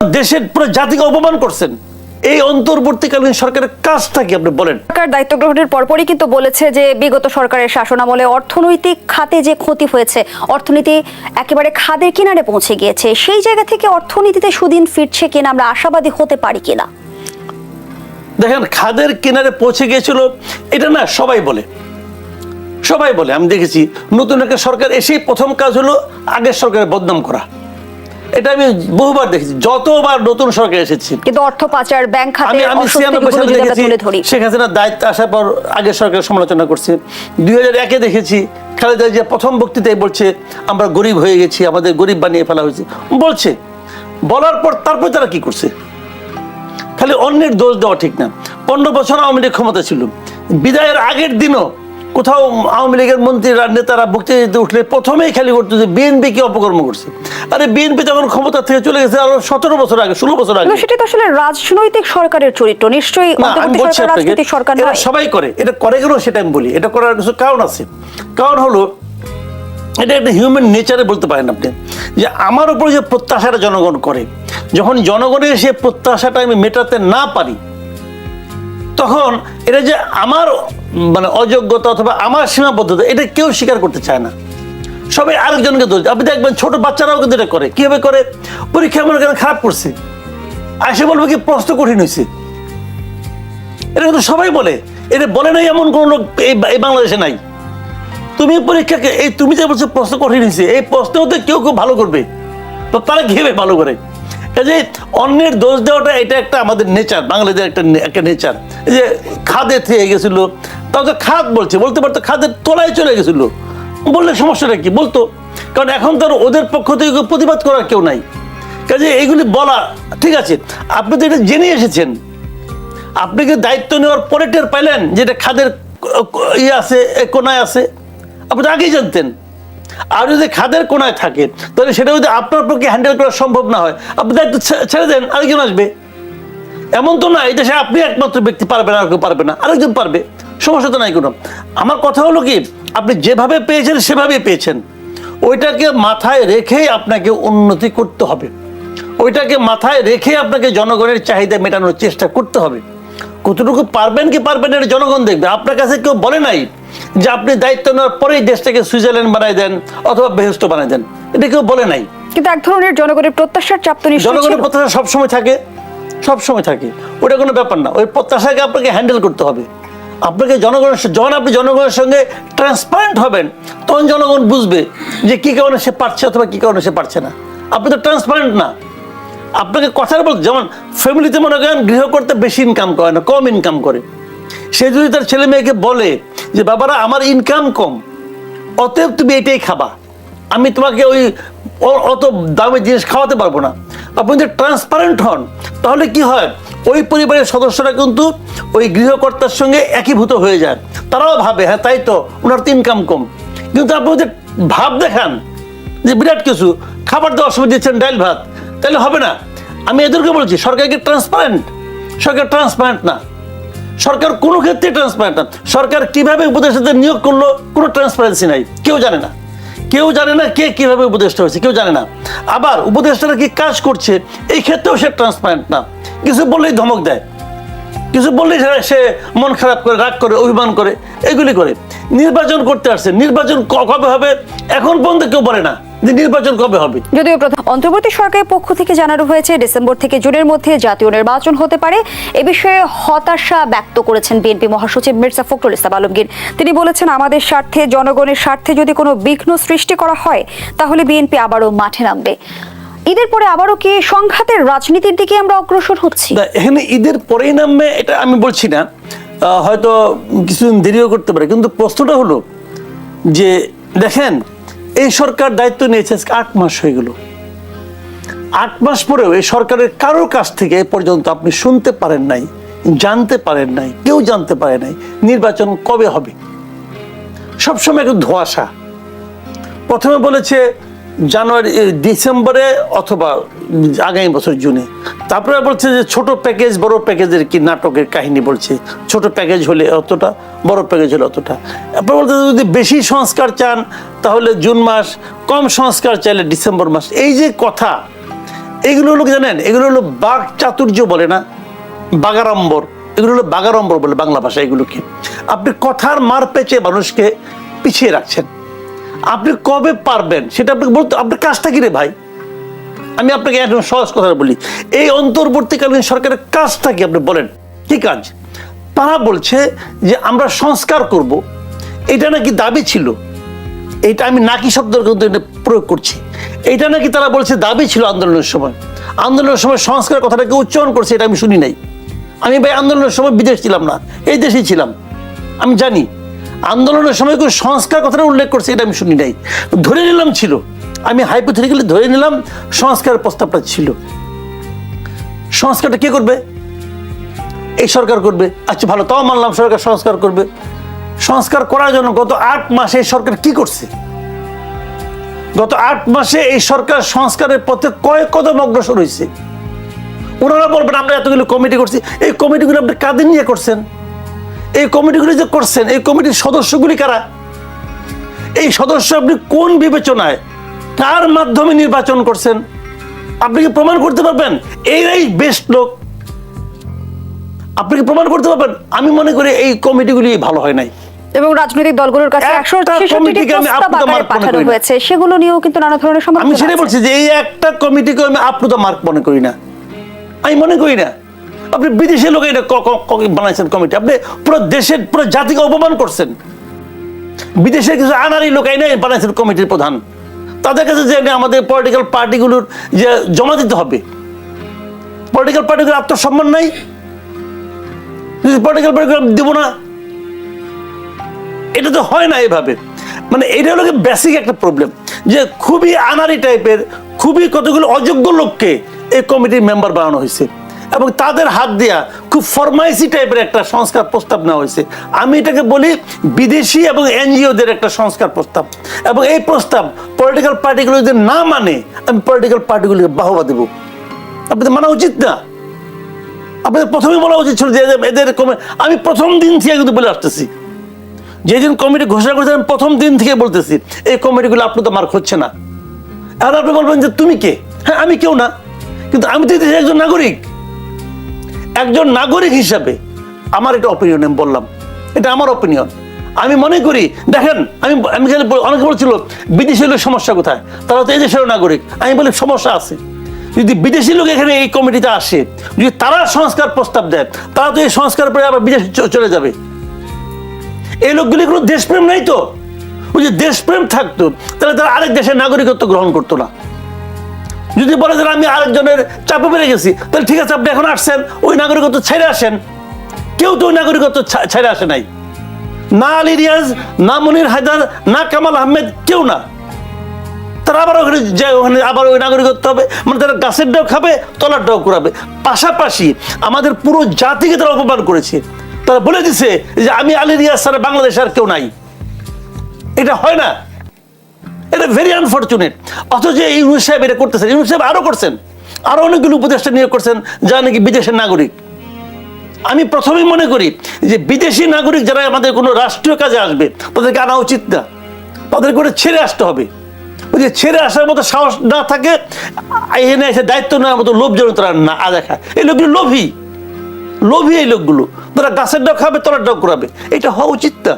দেশের পুরো জাতিকে অপমান করছেন। এই অন্তর্বর্তীকালীন সরকারের কাজটা কি আপনি বলেন? সরকার দায়িত্ব গ্রহণের পরপরই কিন্তু বলেছে যে বিগত সরকারের শাসনামলে অর্থনৈতিক খাতে যে ক্ষতি হয়েছে অর্থনীতি একেবারে খাদের কিনারে পৌঁছে গিয়েছে সেই জায়গা থেকে অর্থনীতিতে সুদিন ফিরছে কিনা আমরা আশাবাদী হতে পারি কিনা? দেখেন খাদের কিনারে পৌঁছে গিয়েছিল এটা না সবাই বলে। সবাই বলে। আমি দেখেছি নতুন একটা সরকার এসেই প্রথম কাজ হলো আগের সরকারের বদনাম করা। এটা আমি বহুবার দেখেছি যতবার নতুন সরকার এসেছি। কিন্তু অর্থ পাচার ব্যাংক খাতে আমি দেখেছি শেখ হাসিনা দায়িত্ব আসার পর আগের সরকারের সমালোচনা করছে। দুই হাজার একে দেখেছি খালেদা জিয়া প্রথম বক্তৃতায় বলছে আমরা গরিব হয়ে গেছি আমাদের গরিব বানিয়ে ফেলা হয়েছে। বলছে বলার পর তারপর তারা কি করছে? খালি অন্যের দোষ দেওয়া ঠিক না। পনেরো বছর আওয়ামী লীগ ক্ষমতা ছিল। বিদায়ের আগের দিনও কোথাও আওয়ামী লীগের মন্ত্রীরা নেতারা বক্তৃতা দিতে উঠলে প্রথমেই খালি করতো যে বিএনপি কি অপকর্ম করছে। আরে বিএনপি তখন ক্ষমতা থেকে চলে গেছে আরও সতেরো বছর আগে ষোলো বছর আগে। সেটা তো আসলে রাজনৈতিক সরকারের চরিত্র নিশ্চয়ই রাজনৈতিক সরকার সবাই করে এটা করে কেন সেটা আমি বলি এটা করার কিছু কারণ আছে। কারণ হলো এটা একটা হিউম্যান নেচারে বলতে পারেন আপনি যে আমার উপর যে প্রত্যাশাটা জনগণ করে যখন জনগণের সে প্রত্যাশাটা আমি মেটাতে না পারি তখন এটা যে আমার মানে অযোগ্যতা অথবা আমার সীমাবদ্ধতা, এটা কেউ স্বীকার করতে চায় না। সবাই আরেকজনকে দোষ আপনি দেখবেন ছোট বাচ্চারাও কিন্তু এটা করে। কীভাবে করে? পরীক্ষা মনে করেন খারাপ করছে। আসে বলব কি, প্রশ্ন কঠিন হয়েছে এটা কিন্তু সবাই বলে। এটা বলে নাই এমন কোন লোক এই বাংলাদেশে নাই। তুমি পরীক্ষাকে, এই তুমি যে বলছো প্রশ্ন কঠিন হয়েছে এই প্রশ্ন হতে কেউ কেউ ভালো করবে। তো তারা কীভাবে ভালো করে? কাজে অন্যের দোষ দেওয়াটা এটা একটা আমাদের নেচার বাংলাদেশের একটা একটা নেচার। এই যে খাদে থেকে গেছিল তাও তো খাদ বলছে, বলতে পারতো খাদের তলায় চলে গেছিল। বললে সমস্যাটা কি বলতো? কারণ এখন তো ওদের পক্ষ থেকে প্রতিবাদ করার কেউ নাই। কাজে এইগুলি বলা, ঠিক আছে, আপনি তো এটা জেনে এসেছেন। আপনি কি দায়িত্ব নেওয়ার পরে টের পাইলেন যে এটা খাদের ইয়ে আছে কোনায় আছে। আপনি আগেই জানতেন। আর যদি খাদের কোনায় থাকে, তাহলে সেটা যদি আপনার পক্ষে হ্যান্ডেল করা সম্ভব না হয়, আপনি দায়িত্ব ছেড়ে দেন, আরেকজন আসবে। এমন তো না, এই দেশে আপনি একমাত্র ব্যক্তি পারবে না আর কেউ পারবে না, আরেকজন পারবে, সমস্যা তো নাই কোনো। আমার কথা হলো কি, আপনি যেভাবে পেয়েছেন, সেভাবেই পেয়েছেন। ওইটাকে মাথায় রেখেই আপনাকে উন্নতি করতে হবে। ওইটাকে মাথায় রেখে আপনাকে জনগণের চাহিদা মেটানোর চেষ্টা করতে হবে। কতটুকু পারবেন কি পারবেন এটা জনগণ দেখবে। আপনার কাছে কেউ বলে নাই যে আপনি দায়িত্ব নেওয়ার পরেই দেশটাকে সুইজারল্যান্ড বানাই দেন অথবা বেহস্ত বানাই দেন এটা কেউ বলে নাই। কিন্তু এক ধরনের জনগণের প্রত্যাশার চাপ তো জনগণের প্রত্যাশা সবসময় থাকে সবসময় থাকে। ওটা কোনো ব্যাপার না। ওই প্রত্যাশাকে আপনাকে হ্যান্ডেল করতে হবে। আপনাকে জনগণের যখন আপনি জনগণের সঙ্গে ট্রান্সপারেন্ট হবেন তখন জনগণ বুঝবে যে কি কারণে সে পারছে অথবা কি কারণে সে পারছে না। আপনি তো ট্রান্সপারেন্ট না। আপনাকে কথার বল যেমন ফ্যামিলিতে মনে করেন গৃহকর্তা বেশি ইনকাম করে না কম ইনকাম করে। সে যদি তার ছেলে মেয়েকে বলে যে, বাবারা, আমার ইনকাম কম, অতএব তুমি এটাই খাবা। আমি তোমাকে ওই অত দামি জিনিস খাওয়াতে পারব না। আপনি যদি ট্রান্সপারেন্ট হন, তাহলে কি হয়? ওই পরিবারের সদস্যরা কিন্তু ওই গৃহকর্তার সঙ্গে একীভূত হয়ে যায়। তারাও ভাবে হ্যাঁ তাই তো, ওনার তো ইনকাম কম। কিন্তু আপনি যদি ভাব দেখান যে, বিরাট কিছু, খাবার দেওয়ার সময় দিচ্ছেন ডাইল ভাত, তাহলে হবে না। আমি এদেরকে বলছি সরকার কি ট্রান্সপারেন্ট সরকার ট্রান্সপারেন্ট না। সরকার কোনো ক্ষেত্রে ট্রান্সপারেন্ট না। সরকার কীভাবে উপদেষ্টাদের নিয়োগ করল, কোনো ট্রান্সপারেন্সি নাই। কেউ জানে না। কেউ জানে না কে কীভাবে উপদেষ্টা হয়েছে, কেউ জানে না। আবার উপদেষ্টারা কি কাজ করছে, এই ক্ষেত্রেও সে ট্রান্সপারেন্ট না। কিছু বললেই ধমক দেয়। কিছু বললেই সে- মন খারাপ করে, রাগ করে, অভিমান করে, এগুলি করে। নির্বাচন করতে আসছে। নির্বাচন কবে হবে, এখন পর্যন্ত কেউ বলে না। যে নির্বাচন কবে হবে? যদিও প্রধান অন্তর্বর্তী সরকারের পক্ষ থেকে জানানো হয়েছে ডিসেম্বর থেকে জুনের মধ্যে জাতীয় নির্বাচন হতে পারে। এ বিষয়ে হতাশা ব্যক্ত করেছেন বিএনপি মহাসচিব মির্জা ফখরুল ইসলাম আলমগীর। তিনি বলেছেন আমাদের স্বার্থে জনগণের স্বার্থে যদি কোনো বিঘ্ন সৃষ্টি করা হয় তাহলে বিএনপি আবারও মাঠে নামবে। ঈদের পরে আবারও কি সংঘাতের রাজনীতির দিকে আমরা অগ্রসর হচ্ছি? এখানে ঈদের পরেই নামবে এটা আমি বলছি না। হয়তো কিছুদিন দেরিও করতে পারে কিন্তু প্রশ্নটা হলো যে দেখেন এই সরকার দায়িত্ব নিয়েছে আজকে আট মাস হয়ে গেল। আট মাস পরেও এই সরকারের কারও কাছ থেকে এ পর্যন্ত আপনি শুনতে পারেন নাই, জানতে পারেন নাই, কেউ জানতে পারে নাই নির্বাচন কবে হবে। সবসময় একটু ধোয়াশা। প্রথমে বলেছে জানুয়ারি ডিসেম্বরে অথবা আগামী বছর জুনে। তারপরে বলছে যে ছোট প্যাকেজ, বড় প্যাকেজের কি নাটকের কাহিনী বলছে। ছোট প্যাকেজ হলে অতটা, বড় প্যাকেজ হলে অতটা। তারপরে বলতে যদি বেশি সংস্কার চান, তাহলে জুন মাস, কম সংস্কার চাইলে ডিসেম্বর মাস। এই যে কথা, এগুলো হলো জানেন? এগুলো হলো বাঘ চাতুর্য বলে না? বাগাড়ম্বর। এগুলো হলো বাগাড়ম্বর বলে বাংলা ভাষা এগুলোকে। আপনি কথার মার পেঁচে মানুষকে পিছিয়ে রাখছেন। আপনি কবে পারবেন? সেটা আপনাকে বলতে, আপনার কাজটা কি রে ভাই? আমি আপনাকে একদম সহজ কথা বলি। এই অন্তর্বর্তীকালীন সরকারের কাজটা কি আপনি বলেন? কি কাজ? তারা বলছে যে আমরা সংস্কার করব। এটা নাকি দাবি ছিল? এটা আমি নাকি শব্দ কিন্তু প্রয়োগ করছি। এটা নাকি তারা বলছে দাবি ছিল আন্দোলনের সময়? আন্দোলনের সময় সংস্কার কথাটাকে উচ্চারণ করছে, এটা আমি শুনি নাই। আমি ভাই আন্দোলনের সময় বিদেশ ছিলাম না, এই দেশেই ছিলাম। আমি জানি আন্দোলনের সময় কোনো সংস্কার কথাটা উল্লেখ করছে, এটা আমি শুনি নাই। ধরে নিলাম ছিল। আমি হাইপোথেটিক্যালি ধরে নিলাম সংস্কার প্রস্তাবটা ছিল। সংস্কারটা কে করবে? এই সরকার করবে। আচ্ছা ভালো, তাও মানলাম সরকার সংস্কার করবে। সংস্কার করার জন্য গত আট মাসে এই সরকার কি করছে? গত আট মাসে এই সরকার সংস্কারের পথে কয়েক কদম অগ্রসর হয়েছে। ওনারা বলবেন, আমরা এতগুলো কমিটি করছি। এই কমিটিগুলো আপনি কাদের নিয়ে করছেন? এই কমিটিগুলি যে করছেন এই কমিটির সদস্যগুলি কারা? এই সদস্য আপনি কোন বিবেচনায়? কার মাধ্যমে নির্বাচন করছেন। আপনি কি প্রমাণ করতে পারবেন? এরাই বেস্ট লোক। আপনি কি প্রমাণ করতে পারবেন? আমি মনে করি এই কমিটিগুলি ভালো হয় নাই। এবং রাজনৈতিক দলগুলোর কাছে একটা একশো ছেষট্টিটি প্রস্তাব আকারে পাঠানো হয়েছে। সেগুলো নিয়েও কিন্তু নানা ধরনের আমি সমালোচনা সেটাই বলছি যে এই একটা কমিটিকে আমি আপ টু দ্য মার্ক মনে করি না। আমি মনে করি না। আপনি বিদেশি লোক এটা বানাইছেন কমিটি আপনি পুরো দেশের, পুরো জাতিকে অপমান করছেন। বিদেশের কিছু আনারি লোক এনে বানাইছেন কমিটির প্রধান। তাদের কাছে যে আমাদের পলিটিক্যাল পার্টিগুলোর যে জমা দিতে হবে। পলিটিক্যাল পার্টিগুলোর আত্মসম্মান নাই। পলিটিক্যাল পার্টিগুলো দেবো না, এটা তো হয় না এভাবে। মানে এটা হলো বেসিক একটা প্রবলেম যে খুবই আনারি টাইপের খুবই কতগুলো অযোগ্য লোককে এই কমিটির মেম্বার বানানো হয়েছে। এবং তাদের হাত দিয়া খুব ফরমাইসি টাইপের একটা সংস্কার প্রস্তাব নেওয়া হয়েছে। আমি এটাকে বলি বিদেশি এবং এনজিওদের একটা সংস্কার প্রস্তাব। এবং এই প্রস্তাব পলিটিক্যাল পার্টিগুলো যদি না মানে আমি পলিটিক্যাল পার্টিগুলিকে বাহবা দেবো। আপনাদের মানা উচিত না? আপনাদের প্রথমেই বলা উচিত ছিল যে এদের আমি প্রথম দিন থেকে কিন্তু বলে আসতেছি। যেদিন কমিটি ঘোষণা করেছে, আমি প্রথম দিন থেকে বলতেছি, এই কমিটিগুলো আপনি তো মার্ক হচ্ছে না। আর আপনি বলবেন যে, তুমি কে? হ্যাঁ আমি কেউ না। কিন্তু আমি তো একজন নাগরিক। একজন নাগরিক হিসাবে আমার এটা অপিনিয়ন আমি বললাম। এটা আমার অপিনিয়ন আমি মনে করি, দেখেন, আমি আমি বল- অনেকে বলছিল, বিদেশি লোক সমস্যা কোথায়? তারা তো এই নাগরিক। আমি বলি, সমস্যা আছে। যদি বিদেশি লোক এখানে এই কমিটিতে আসে, যদি তারা সংস্কার প্রস্তাব দেয়, তারা তো এই সংস্কার পরে আবার বিদেশে চলে যাবে। এই লোকগুলি কোনো দেশপ্রেম নাই তো? ওই যে দেশপ্রেম থাকতো, তাহলে তারা আরেক দেশের নাগরিকত্ব গ্রহণ করতো না। যদি বলে যে আমি আরেকজনের চাপে পেরে গেছি, তাহলে ঠিক আছে, আপনি এখন আসছেন, ওই নাগরিকত্ব ছেড়ে আসেন। কেউ তো ওই নাগরিকত্ব ছেড়ে আসে নাই। না আলী রিয়াজ, না মনির হায়দার, না কামাল আহমেদ, কেউ না। তারা আবার ওখানে যায় ওখানে আবার ওই নাগরিকত্ব হবে মানে তারা গাছের ডাও খাবে, তলার ডাও করাবে পাশাপাশি আমাদের পুরো জাতিকে তারা অপমান করেছে। তারা বলে দিছে যে, আমি আলী রিয়াজ ছাড়া বাংলাদেশে আর কেউ নাই। এটা হয় না। এটা ভেরি আনফর্চুনেট অথচ ইউনুস সাহেব এটা করতেছেন। ইউনুস সাহেব আরও করছেন। আরও অনেকগুলো উপদেষ্টা নিয়োগ করছেন যা নাকি বিদেশের নাগরিক। আমি প্রথমেই মনে করি যে বিদেশি নাগরিক যারা আমাদের কোনো রাষ্ট্রীয় কাজে আসবে, তাদেরকে আনা উচিত না। তাদেরকে ওটা ছেড়ে আসতে হবে। ওই যে ছেড়ে আসার মতো সাহস না থাকে এখানে এসে দায়িত্ব নেওয়ার মতো লোভজনক তারা না দেখা এই লোকগুলো লোভী। লোভী এই লোকগুলো। তারা গাছের ডাক খাবে, তলার ডাক করাবে এটা হওয়া উচিত না।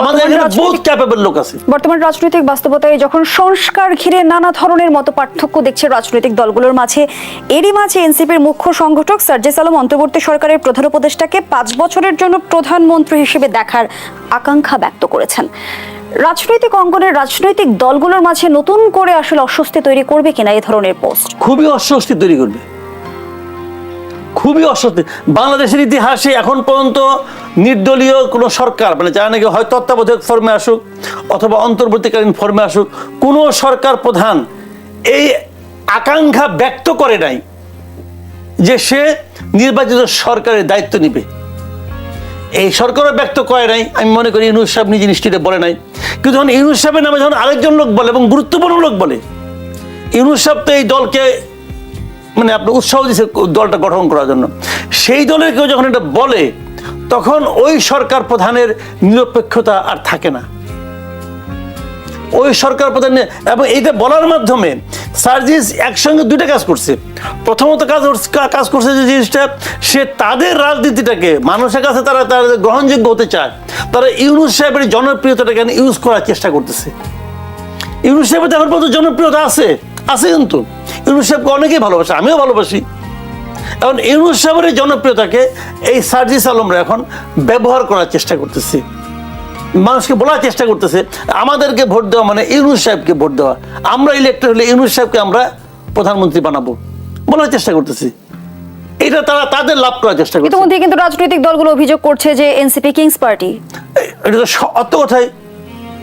আমাদের এখানে বহুত ক্যাপেবল লোক আছে। বর্তমান রাজনৈতিক বাস্তবতায় যখন সংস্কার ঘিরে নানা ধরনের মতো পার্থক্য দেখছে রাজনৈতিক দলগুলোর মাঝে এরই মাঝে এনসিপির মুখ্য সংগঠক সার্জেস আলম অন্তর্বর্তী সরকারের প্রধান উপদেষ্টাকে পাঁচ বছরের জন্য প্রধানমন্ত্রী হিসেবে দেখার আকাঙ্ক্ষা ব্যক্ত করেছেন। রাজনৈতিক অঙ্গনের রাজনৈতিক দলগুলোর মাঝে নতুন করে আসলে অস্বস্তি তৈরি করবে কিনা এই ধরনের পোস্ট? খুবই অস্বস্তি তৈরি করবে। খুবই অস্বস্তি। বাংলাদেশের ইতিহাসে এখন পর্যন্ত নির্দলীয় কোনো সরকার মানে যারা নাকি হয় তত্ত্বাবধায়ক ফর্মে আসুক অথবা অন্তর্বর্তীকালীন ফর্মে আসুক, কোনো সরকার প্রধান এই আকাঙ্ক্ষা ব্যক্ত করে নাই যে সে নির্বাচিত সরকারের দায়িত্ব নিবে। এই সরকারও ব্যক্ত করে নাই, আমি মনে করি ইউনুস সাহেব নিজে নিশ্চিত বলে নাই। কিন্তু যখন ইউনুস সাহেবের নামে যখন আরেকজন লোক বলে এবং গুরুত্বপূর্ণ লোক বলে, ইউনুস সাহেব তো এই দলকে মানে আপনার উৎসাহ দিচ্ছে দলটা গঠন করার জন্য। সেই দলের কেউ যখন এটা বলে তখন ওই সরকার প্রধানের নিরপেক্ষতা আর থাকে না। ওই সরকার প্রধান এবং এইটা বলার মাধ্যমে সার্জিস একসঙ্গে দুইটা কাজ করছে। প্রথমত কাজ কাজ করছে যে জিনিসটা, সে তাদের রাজনীতিটাকে, মানুষের কাছে তারা তারা গ্রহণযোগ্য হতে চায়, তারা ইউনুস সাহেবের জনপ্রিয়তাটাকে ইউজ করার চেষ্টা করতেছে। ইউনুস সাহেবের এখন পর্যন্ত জনপ্রিয়তা আছে আছে কিন্তু। ইউনুস সাহেবকে অনেকেই ভালোবাসে, আমিও ভালোবাসি। এখন ইউনুস সাহেবের জনপ্রিয়তাকে এই সার্জিস আলমরা এখন ব্যবহার করার চেষ্টা করতেছে। মানুষকে বলার চেষ্টা করতেছে আমাদেরকে ভোট দেওয়া মানে ইউনুস সাহেবকে ভোট দেওয়া। আমরা ইলেক্টেড হলে ইউনুস সাহেবকে আমরা প্রধানমন্ত্রী বানাবো বলার চেষ্টা করতেছি। এটা তারা তাদের লাভ করার চেষ্টা করছে ইতিমধ্যে কিন্তু রাজনৈতিক দলগুলো অভিযোগ করছে যে এনসিপি কিংস পার্টি। এটা তো অত কথাই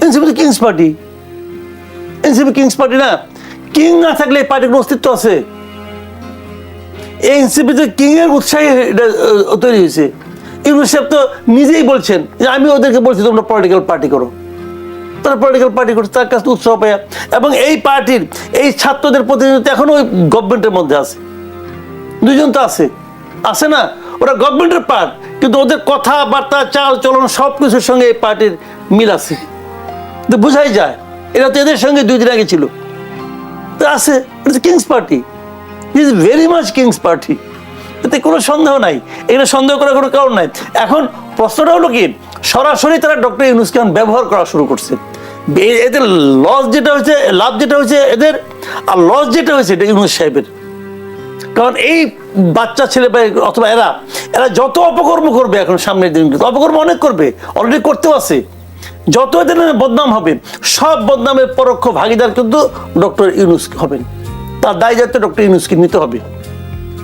এনসিপি তো kings party. NCP kings party না কিং না থাকলে এই পার্টির অস্তিত্ব আছে? এনসিপিতে কিং এর উৎসাহে এটা তৈরি হয়েছে। ইউনুস সাহেব তো নিজেই বলছেন যে আমি ওদেরকে বলছি, তোমরা পলিটিক্যাল পার্টি করো। তারা পলিটিক্যাল পার্টি করছে, তার কাছে উৎসাহ পায় এবং এই পার্টির এই ছাত্রদের প্রতিনিধিত্ব এখনও ওই গভর্নমেন্টের মধ্যে আছে। দুজন তো আছে। আছে না? ওরা গভর্নমেন্টের পার্ট কিন্তু ওদের কথাবার্তা চাল চলন সব কিছুর সঙ্গে এই পার্টির মিল আছে। তো বোঝাই যায়, এরা তো এদের সঙ্গে দুই দিন আগে ছিল। তো আছে kings party is very much kings party এতে কোনো সন্দেহ নাই। এখানে সন্দেহ করার কোনো কারণ নাই। এখন প্রশ্নটা হলো কি, সরাসরি তারা ডক্টর ইউনুস খান ব্যবহার করা শুরু করছে। এদের লস যেটা হয়েছে, লাভ যেটা হয়েছে এদের, আর লস যেটা হয়েছে এটা ইউনুস সাহেবের। কারণ এই বাচ্চা ছেলে অথবা এরা এরা যত অপকর্ম করবে এখন সামনের দিন, অপকর্ম অনেক করবে অলরেডি করতেও আছে। যত এদের বদনাম হবে, সব বদনামের পরোক্ষ ভাগিদার কিন্তু ডক্টর ইউনুস হবেন। তার দায় দায়িত্ব ডক্টর ইউনুসকে নিতে হবে।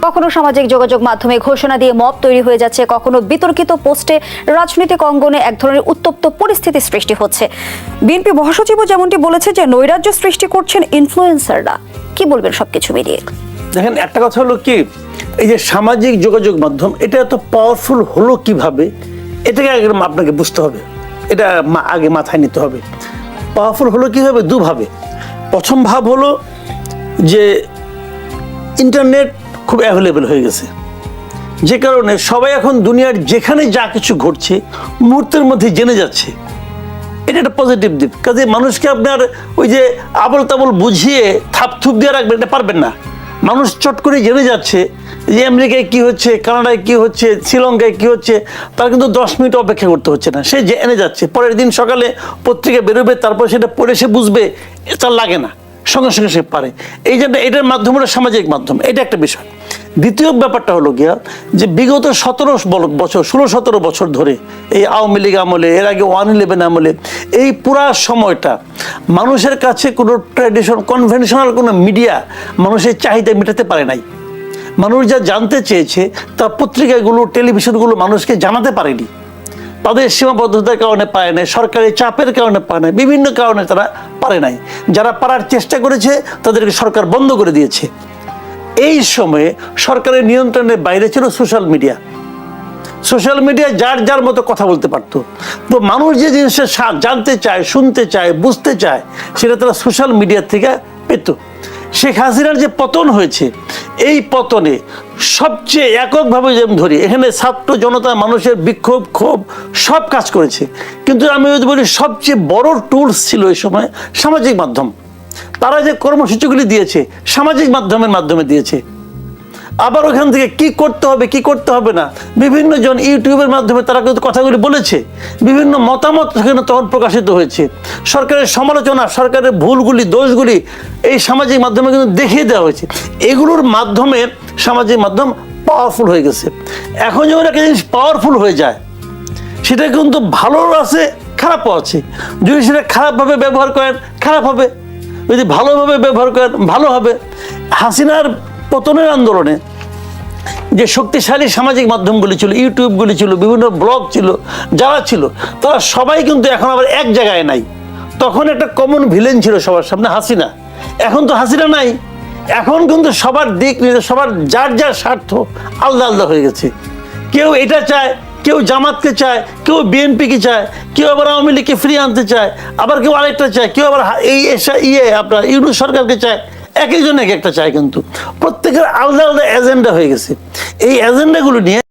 কখনো সামাজিক যোগাযোগ মাধ্যমে ঘোষণা দিয়ে মব তৈরি হয়ে যাচ্ছে কখনো বিতর্কিত পোস্টে রাজনৈতিক অঙ্গনে এক ধরনের উত্তপ্ত পরিস্থিতি সৃষ্টি হচ্ছে। বিএনপি মহাসচিবও যেমনটি বলেছে যে নৈরাজ্য সৃষ্টি করছেন ইনফ্লুয়েন্সাররা কি বলবেন সবকিছু মিলিয়ে? দেখেন একটা কথা হলো কি এই যে সামাজিক যোগাযোগ মাধ্যম এটা এত পাওয়ারফুল হলো কীভাবে? এটাকে আগে আপনাকে বুঝতে হবে। এটা আগে মাথায় নিতে হবে। পাওয়ারফুল হলো কীভাবে? দুভাবে। প্রথম ভাব হলো যে ইন্টারনেট খুব অ্যাভেলেবেল হয়ে গেছে। যে কারণে সবাই এখন দুনিয়ার যেখানে যা কিছু ঘটছে, মুহূর্তের মধ্যে জেনে যাচ্ছে। এটা একটা পজিটিভ দিক। কাজে মানুষকে আপনার ওই যে আবল তাবল বুঝিয়ে থাপ থুপ দিয়ে রাখবেন, এটা পারবেন না। মানুষ চট করে জেনে যাচ্ছে যে আমেরিকায় কি হচ্ছে, কানাডায় কি হচ্ছে, শ্রীলঙ্কায় কি হচ্ছে, তার কিন্তু দশ মিনিট অপেক্ষা করতে হচ্ছে না। সে জেনে যাচ্ছে, পরের দিন সকালে পত্রিকা বেরোবে, তারপর সেটা পড়ে সে বুঝবে তার লাগে না। সঙ্গে সঙ্গে সে পারে। এই জন্য এটার মাধ্যম হলো সামাজিক মাধ্যম। এটা একটা বিষয়। দ্বিতীয় ব্যাপারটা হলো গিয়া যে বিগত সতেরো বছর, ষোলো, সতেরো বছর ধরে এই আওয়ামী লীগ আমলে, এর আগে ওয়ান ইলেভেন আমলে, এই পুরা সময়টা মানুষের কাছে কোনো ট্র্যাডিশন কনভেনশনাল কোনো মিডিয়া মানুষের চাহিদা মেটাতে পারে নাই। মানুষ যা জানতে চেয়েছে তা পত্রিকাগুলো, টেলিভিশনগুলো মানুষকে জানাতে পারেনি। তাদের সীমাবদ্ধতার কারণে পায় নাই, সরকারি চাপের কারণে পায় নাই, বিভিন্ন কারণে তারা পারে নাই। যারা পারার চেষ্টা করেছে, তাদেরকে সরকার বন্ধ করে দিয়েছে। এই সময়ে সরকারের নিয়ন্ত্রণের বাইরে ছিল সোশ্যাল মিডিয়া। সোশ্যাল মিডিয়া যার যার মতো কথা বলতে পারত। তো মানুষ যে জিনিসটা জানতে চায়, শুনতে চায়, বুঝতে চায়, সেটা তারা সোশ্যাল মিডিয়া থেকে পেত। শেখ হাসিনার যে পতন হয়েছে, এই পতনে সবচেয়ে এককভাবে যেমন ধরি, এখানে ছাত্র জনতা, মানুষের বিক্ষোভ, ক্ষোভ, সব কাজ করেছে। কিন্তু আমি যদি বলি, সবচেয়ে বড় টুলস ছিল এই সময় সামাজিক মাধ্যম। তারা যে কর্মসূচিগুলি দিয়েছে, সামাজিক মাধ্যমের মাধ্যমে দিয়েছে। আবার ওখান থেকে কি করতে হবে, কি করতে হবে না? বিভিন্ন জন ইউটিউবের মাধ্যমে তারা কিন্তু কথাগুলি বলেছে। বিভিন্ন মতামত সেখানে তখন প্রকাশিত হয়েছে। সরকারের সমালোচনা, সরকারের ভুলগুলি, দোষগুলি এই সামাজিক মাধ্যমে কিন্তু দেখিয়ে দেওয়া হয়েছে। এগুলোর মাধ্যমে সামাজিক মাধ্যম পাওয়ারফুল হয়ে গেছে। এখন যখন একটা জিনিস পাওয়ারফুল হয়ে যায়, সেটা কিন্তু ভালো আছে, খারাপও আছে। যদি সেটা খারাপভাবে ব্যবহার করেন, খারাপ হবে। যদি ভালোভাবে ব্যবহার করেন, ভালো হবে। হাসিনার পতনের আন্দোলনে যে শক্তিশালী সামাজিক মাধ্যমগুলি ছিল, ইউটিউবগুলি ছিল, বিভিন্ন ব্লগ ছিল, যারা ছিল, তারা সবাই কিন্তু এখন আবার এক জায়গায় নাই। তখন একটা কমন ভিলেন ছিল সবার সামনে, হাসিনা। এখন তো হাসিনা নাই। এখন কিন্তু সবার দিক সবার যার যার স্বার্থ আলাদা আলাদা হয়ে গেছে। কেউ এটা চায়, কেউ জামাতকে চায়, কেউ বিএনপিকে চায়, কেউ আবার আওয়ামী লীগকে ফ্রি আনতে চায়, আবার কেউ আরেকটা চায়, কেউ আবার এই ইয়ে আপনার ইউনুস সরকারকে চায়। এক একজন এক একটা চায় কিন্তু। প্রত্যেকের আলাদা আলাদা এজেন্ডা হয়ে গেছে। এই এজেন্ডাগুলো নিয়ে